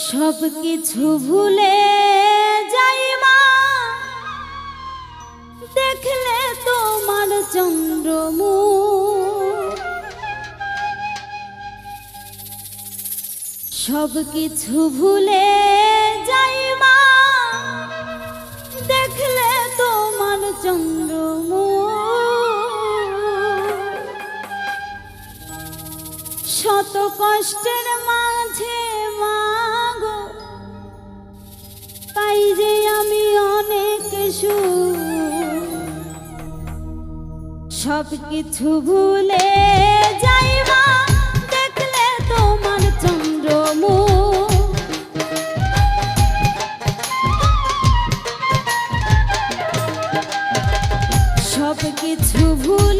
সব কিছু ভুলে যাই মা। দেখলে তোমার চন্দ্রমু সব কিছু ভুলে সুখ সব কিছু ভুলে যাইবা দেখলে তোমার চন্দ্রমু। সব কিছু ভুলে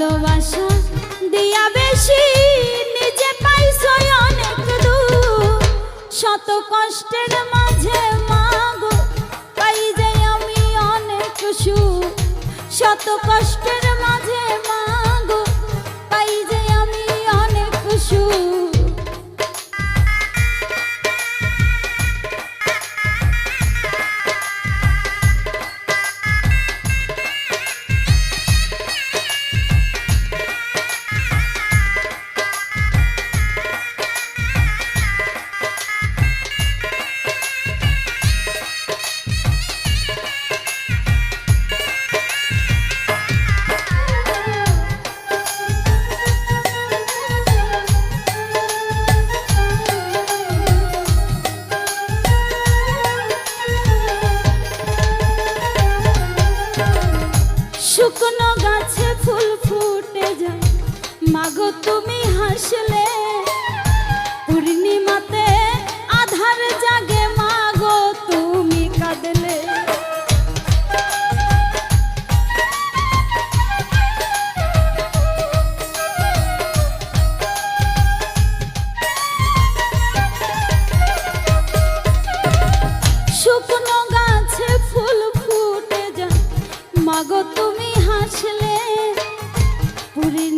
ভালোবাসা দিয়া বেশি নিজে পাইছ অনেক দূর। শত কষ্টের মাঝে মাগো, পাই যাই আমি অনেক সুখ। শত কষ্টের মাঝে মাগো, পাই যাই আমি অনেক সুখ। তুমি হাসলে, পূর্ণিমাতে আধার জাগে মাগো, তুমি কাঁদলে। শুকনো গাছে ফুল ফুটে যায়, মাগো তুমি হাসলে, পূর্ণিমাতে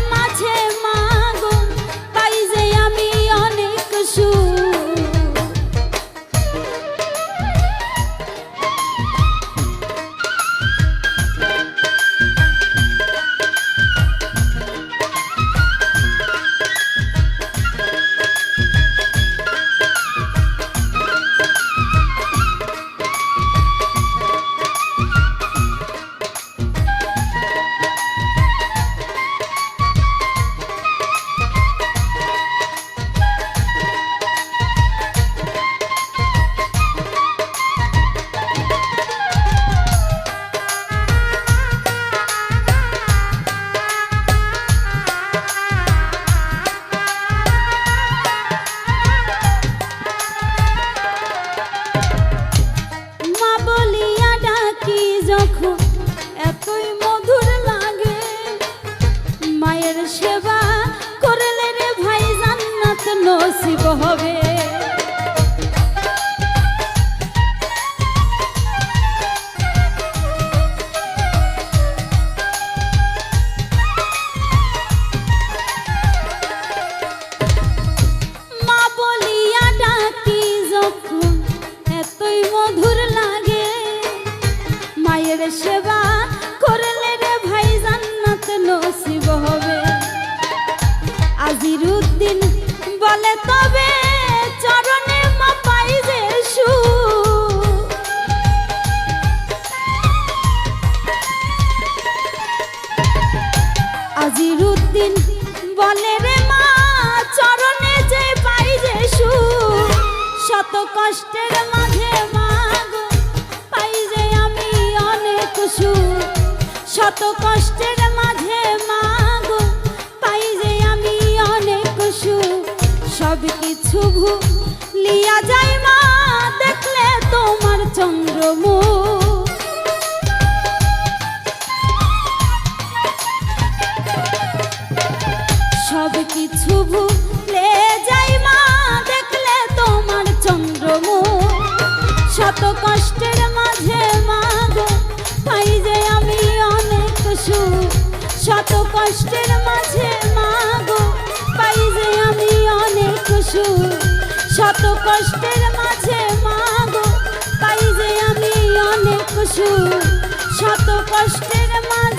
সেবা করলে রে ভাই জান্নাত নসিব হবে আজির উদ্দিন বলে, তবে চরণে মা পাই যে। আজির উদ্দিন বলে, রে মা, চরণে যে পাই যে সুখ। শত কষ্টের মাঝে শত কষ্টের কষ্টের মাঝে মাগো, পাই যে আমি অনেক সুখ। শত কষ্টের মাঝে মাগো, পাই যে আমি অনেক সুখ। শত কষ্টের মাঝে